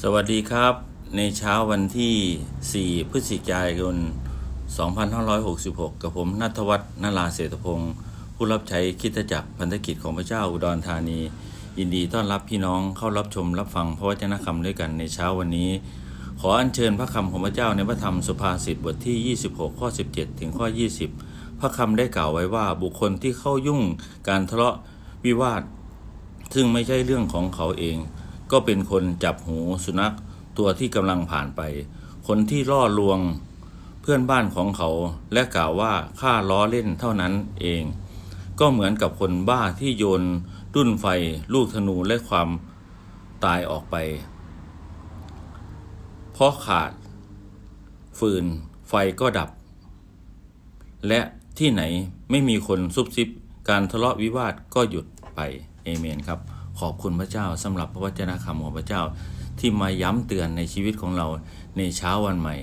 สวัสดีครับ ในเช้าวันที่ 4 พฤศจิกายน 2566 กับผมนัทวัฒน์นราเศรษฐพงศ์ผู้รับใช้คิดจักรพันธกิจของพระเจ้าอุดรธานี ยินดีต้อนรับพี่น้องเข้ารับชมรับฟังพระวจนะคำด้วยกันในเช้าวันนี้ ขออัญเชิญพระคำของพระเจ้าในพระธรรมสุภาษิตบทที่ 26 ข้อ 17 ถึงข้อ 20 พระคำได้กล่าวไว้ว่าบุคคลที่เข้ายุ่งการทะเลาะวิวาท ซึ่งไม่ใช่เรื่องของเขาเอง ก็เป็นคนจับหูสุนัขตัวที่กำลังผ่านไป คนที่ล่อลวงเพื่อนบ้านของเขาและกล่าวว่าข้าล้อเล่นเท่านั้นเอง ก็เหมือนกับคนบ้าที่โยนดุ้นไฟลูกธนูและความตายออกไป เพราะขาด ฟืนไฟก็ดับ และที่ไหนไม่มีคนซุบซิบ การทะเลาะวิวาทก็หยุดไป เอเมนครับ ขอบคุณพระเจ้าสำหรับพระวจนะคำของพระเจ้า ที่มาย้ำเตือนในชีวิตของเราในเช้าวันใหม่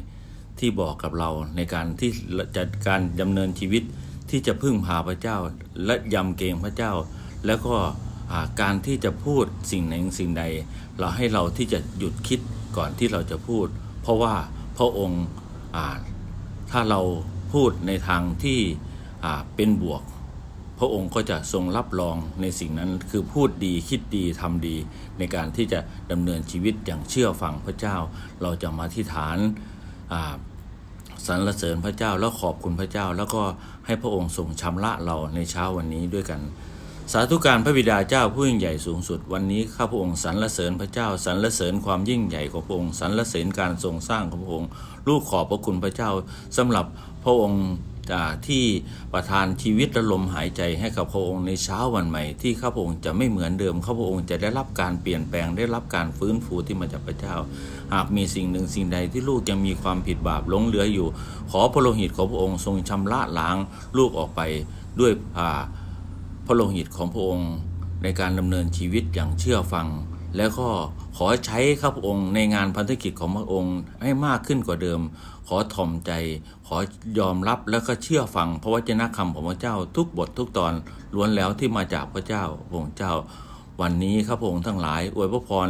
ที่บอกกับเราในการที่จัดการดำเนินชีวิตที่จะพึ่งพาพระเจ้า และยำเกรงพระเจ้า แล้วก็การที่จะพูดสิ่งหนสิ่งใด เราให้เราที่จะหยุดคิดก่อนที่เราจะพูด เพราะว่าพระองค์ถ้าเราพูดในทางที่เป็นบวก พระองค์ก็จะทรงรับรองในสิ่งนั้นคือพูดดีคิดดีทำดี ในการที่จะดำเนินชีวิตอย่างเชื่อฟังพระเจ้า เราจะมาที่ฐานสรรเสริญพระเจ้าแล้วขอบคุณพระเจ้า แล้วก็ให้พระองค์ทรงชำระเราในเช้าวันนี้ด้วยกัน สาธุการพระบิดาเจ้าผู้ยิ่งใหญ่สูงสุดวันนี้ข้าพระองค์สรรเสริญพระเจ้าสรรเสริญความยิ่งใหญ่ของพระองค์สรรเสริญการทรงสร้างของพระองค์ลูกขอบพระคุณพระเจ้าสำหรับพระองค์ ที่ประทานชีวิตและลมหายใจให้กับพระองค์ในเช้าวันใหม่ ที่ข้าพระองค์จะไม่เหมือนเดิมข้าพระองค์จะได้รับการเปลี่ยนแปลงได้รับการฟื้นฟูที่มาจากพระเจ้า หากมีสิ่งหนึ่งสิ่งใดที่ลูกยังมีความผิดบาปหลงเหลืออยู่ ขอพระโลหิตของพระองค์ทรงชำระล้างลูกออกไปด้วยพระโลหิตของพระองค์ในการดำเนินชีวิตอย่างเชื่อฟัง แล้วก็ขอใช้ข้าพระองค์ในงานพันธกิจของพระองค์ให้มากขึ้นกว่าเดิม ขอถ่อมใจ ขอยอมรับแล้วก็เชื่อฟังพระวจนะคำของพระเจ้าทุกบททุกตอนล้วนแล้วที่มาจากพระเจ้าพระองค์เจ้า วันนี้ข้าพระองค์ทั้งหลายอวยพระพร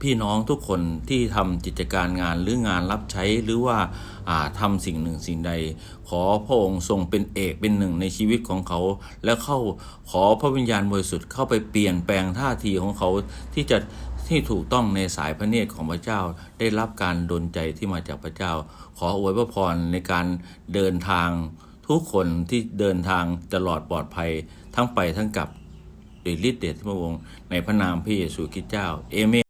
พี่น้องทุกคนที่ทำกิจการงานหรืองานรับใช้หรือว่าอ่าทำสิ่งหนึ่งสิ่งใด ขอพระองค์ทรงเป็นเอกเป็นหนึ่งในชีวิตของเขา แล้วเข้าขอพระวิญญาณบริสุทธิ์เข้าไปเปลี่ยนแปลงท่าทีของเขาที่จะที่ถูกต้องในสายพระเนตรของพระเจ้าได้รับการดลใจที่มาจากพระเจ้า ขออวยพระพรในการเดินทางทุกคนที่เดินทางตลอดปลอดภัยทั้งไปทั้งกลับด้วยฤทธิ์เดชที่พระองค์ในพระนามพระเยซูคริสต์เจ้าเอเมน